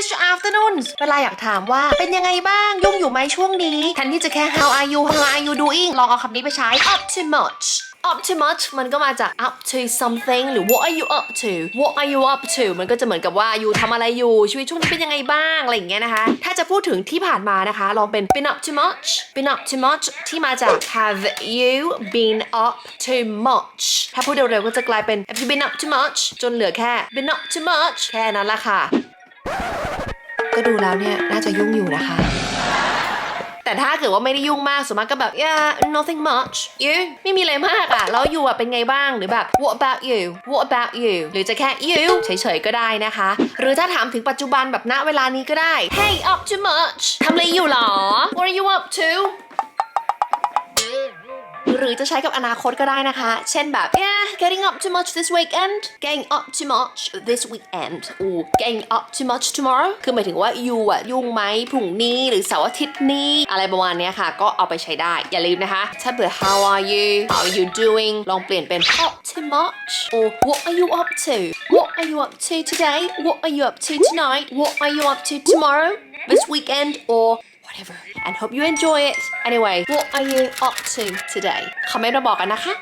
missed your afternoons เวลาอยากถามว่าเป็นยังไงบ้าง ยุ่งอยู่ไหมช่วงนี้ แทนที่จะแค่ how are you how are you doing ลองเอาคำนี้ไปใช้ up to much up to much มันก็มาจาก up to something หรือ what are you up to what are you up to มันก็จะเหมือนกับว่าอยู่ทำอะไรอยู่ ชีวิตช่วงนี้เป็นยังไงบ้าง อะไรอย่างเงี้ยนะคะ ถ้าจะพูดถึงที่ผ่านมานะคะ ลองเป็น been up to much been up to much ที่มาจาก have you been up to much ถ้าพูดเร็วๆก็จะกลายเป็น have you been up to much จนเหลือแค่ been up to much แค่นั้นละค่ะ ก็ดูแล้วเนี่ยน่าจะยุ่งอยู่นะคะ แต่ถ้าเกิดว่าไม่ได้ยุ่งมากส่วนมากก็แบบ yeah nothing much you ไม่มีอะไรมากอะแล้ว you อะเป็นไงบ้างหรือแบบ what about you what about you หรือจะแค่ you เฉยๆก็ได้นะคะ หรือถ้าถามถึงปัจจุบันแบบณเวลานี้ก็ได้ hey up too much ทำอะไรอยู่หรอ what are you up to หรือจะใช้กับอนาคตก็ได้นะคะ เช่นแบบ yeah getting up too much this weekend getting up too much this weekend อู getting up too much tomorrow คือหมายถึงว่า you อะยุ่งไหมพรุ่งนี้หรือเสาร์อาทิตย์นี้ อะไรประมาณเนี้ยค่ะ ก็เอาไปใช้ได้ อย่าลืมนะคะ ถ้าเผื่อ how are you how are you doing ลองเปลี่ยนเป็น up too much or what are you up to what are you up to today what are you up to tonight what are you up to tomorrow this weekend or whatever and hope you enjoy it anyway what are you up to today คอมเมนต์มาบอกกันนะคะ